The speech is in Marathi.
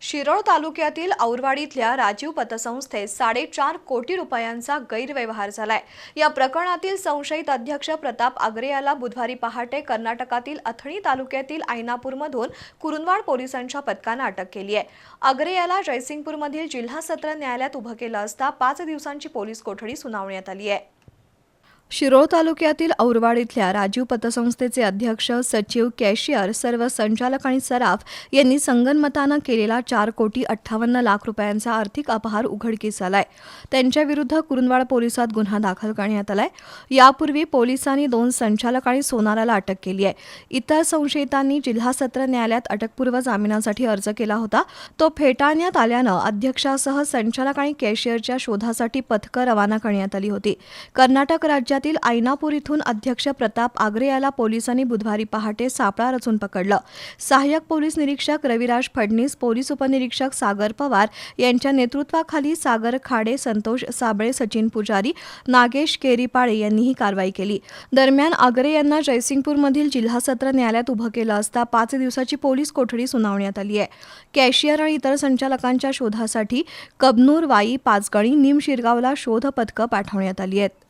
शिरोळ तालुक्यातील औरवाडीतल्या राजीव पतसंस्थेत साडेचार कोटी रुपयांचा गैरव्यवहार झालाय. या प्रकरणातील संशयित अध्यक्ष प्रताप आगरे याला बुधवारी पहाटे कर्नाटकातील अथणी तालुक्यातील आयनापूरमधून कुरुंदवाड पोलिसांच्या पथकानं अटक केली आहे. आगरे याला जयसिंगपूरमधील जिल्हा सत्र न्यायालयात उभं केलं असता पाच दिवसांची पोलीस कोठडी सुनावण्यात आली आहे. शिरोळ तालुक्यातील औरवाड इथल्या राजीव पतसंस्थेचे अध्यक्ष सचिव कॅशियर सर्व संचालक आणि सराफ यांनी संगनमतानं केलेला चार कोटी अठ्ठावन्न लाख रुपयांचा आर्थिक अपहार उघडकीस आलाय त्यांच्याविरुद्ध कुरुंदवाड पोलिसात गुन्हा दाखल करण्यात आलाय. यापूर्वी पोलिसांनी दोन संचालक आणि सोनाराला अटक केली आहे. इतर संशयितांनी जिल्हा सत्र न्यायालयात अटकपूर्व जामिनासाठी अर्ज केला होता. तो फेटाळण्यात आल्यानं अध्यक्षासह संचालक आणि कॅशियरच्या शोधासाठी पथकं रवाना करण्यात आली होती. कर्नाटक राज्यातील ऐनापूर इथून अध्यक्ष प्रताप आगरे याला पोलिसांनी बुधवारी पहाटे सापळा रचून पकडलं. सहाय्यक पोलीस निरीक्षक रविराज फडणीस पोलीस उपनिरीक्षक सागर पवार यांच्या नेतृत्वाखाली सागर खाडे संतोष साबळे सचिन पुजारी नागेश केरीपाळे यांनी ही कारवाई केली. दरम्यान आगरे यांना जयसिंगपूरमधील जिल्हा सत्र न्यायालयात उभं केलं असता पाच दिवसाची पोलीस कोठडी सुनावण्यात आली आहे. कॅशियर आणि इतर संचालकांच्या शोधासाठी कबनूर वाई पाचगणी निम शिरगावला शोध पथकं पाठवण्यात आली आहेत.